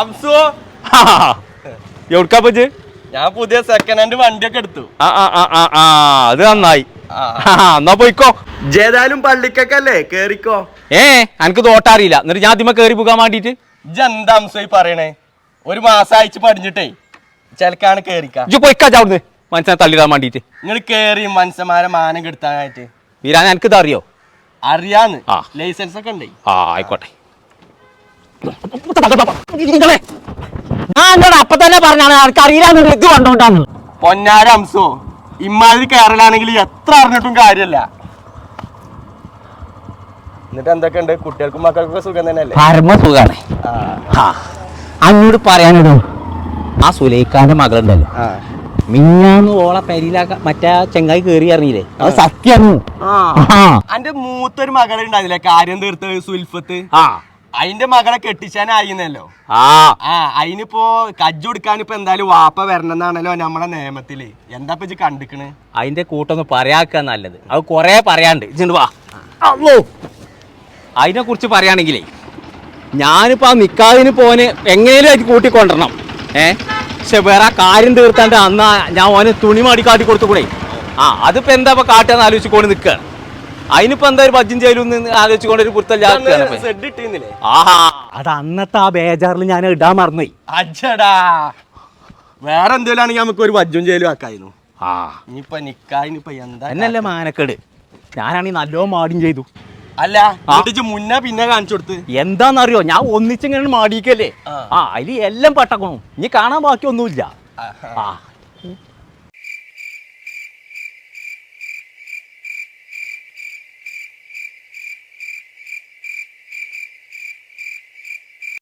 അംസു എവിടുക്കാ പറ്റ് ഞാൻ പുതിയ സെക്കൻഡ് ഹാൻഡ് വണ്ടിയൊക്കെ എടുത്തു. ആ ആ ആ ആ അത് നന്നായി. എന്നാ പോയിക്കോ. ജേതായാലും പള്ളിക്കൊക്കെ കേറിക്കോ. ഏ എനിക്ക് തോട്ടറിയില്ല എന്നിട്ട് ഞാൻ ആദ്യമേ കേറി പോകാൻ വേണ്ടിട്ട്? ജന്താം സോയി പറയണേ? ഒരു മാസം അയച്ച് പടിഞ്ഞിട്ടേ ചിലക്കാണ് കേറിക്ക. ഇജ്ജ് പോയിക്കാ മനസ്സിനെ തള്ളിടാൻ വേണ്ടിട്ട്. നിങ്ങൾ കേറി മനുഷ്യന്മാരെ മാനം കെടുത്താനായിട്ട്. വീരാൻ എനിക്കിത് അറിയോ അറിയാന്ന്. ലൈസൻസ് ഒക്കെ ഉണ്ടേ? ആ ആയിക്കോട്ടെ. ഞാൻ എന്നോട് അപ്പൊ തന്നെ പറഞ്ഞാണ്? എനിക്ക് അറിയില്ല ഇത് കണ്ടോണ്ടാന്ന്. പൊന്നാര അംസോ ഇമ്മാതിരി കേരളാണെങ്കിൽ എത്ര അറിഞ്ഞിട്ടും കാര്യല്ല എന്നിട്ട് എന്തൊക്കെയുണ്ട്? കുട്ടികൾക്കും മക്കൾക്കൊക്കെ സുഖം തന്നെയല്ലേ? പരമ സുഖാണ്. അന്നോട് പറയാനിടോ ആ സുലൈഖാന്റെ മകളുണ്ടല്ലോ. മിന്നാന്ന് മിഞ്ഞാന്ന് ഓളെ പെരിയിലാക്ക മറ്റേ ചെങ്ങായി കേറി അറിഞ്ഞില്ലേ അത് സത്യാണ് ആ. അന്റെ മൂത്തൊരു മകളുണ്ടായില്ലേ കാര്യം തീർത്ത് സുൽഫത്ത്. ആ. അതിന്റെ മകളെ കെട്ടിച്ചാനായിരുന്നല്ലോ ആ. ആ അതിനിപ്പോ കജ്ജ് കൊടുക്കാൻ ഇപ്പൊ എന്തായാലും വാപ്പ വരണമെന്നാണല്ലോ നമ്മളെ നിയമത്തിൽ. എന്താ ഇപ്പൊ ഇജ്ജ് കണ്ടിക്കണ്? അതിന്റെ കൂട്ടൊന്ന് പറയാക്ക നല്ലത്. അത് കൊറേ പറയാണ്ട്. ഇജ്ജ് വാ. അല്ലോ അതിനെ കുറിച്ച് പറയുകയാണെങ്കിലേ ഞാനിപ്പോ ആ നിക്കാതിന് പോന് എങ്ങനെയും ആയിട്ട് കൂട്ടിക്കൊണ്ടിരണം. ഏ? പക്ഷെ വേറെ കാര്യം തീർത്താണ്ട് അന്ന് ഞാൻ ഓന് തുണി മാടി കാട്ടി കൊടുത്തുകൂടെ? ആ അതിപ്പോ എന്താ ഇപ്പൊ കാട്ടുക ആലോചിച്ച് കൊണ്ട് നിൽക്കുകയാണ് അതിനിപ്പോ എന്താ ഒരു ഭജ്യം ചെയ്യലും ആലോചിച്ചുകൊണ്ട് ഒരു പുറത്തല്ല ആഹാ. അത് അന്നത്തെ ആ ബേജാറിൽ ഞാൻ ഇടാൻ മറന്നുപോയി. അജ്ജടാ. വേറെ എന്തെങ്കിലും നമുക്ക് ഒരു വജ്ജും ചെയ്യലും ആക്കായിരുന്നു. ആ. ഇനിയിപ്പൊ നിക്കായിനിപ്പൊ എന്താ എന്നല്ലേ മാനക്കേട്? ഞാനാണെങ്കിൽ നല്ലോ മാടിയും ചെയ്തു. അല്ല മുന്നേ പിന്നെ കാണിച്ചു കൊടുത്ത്. എന്താന്നറിയോ? ഞാൻ ഒന്നിച്ചിങ്ങനെ മാടിക്കല്ലേ? ആ. ആ അതിൽ എല്ലാം പട്ടക്കണു. ഇനി കാണാൻ ബാക്കി ഒന്നുമില്ല ആ.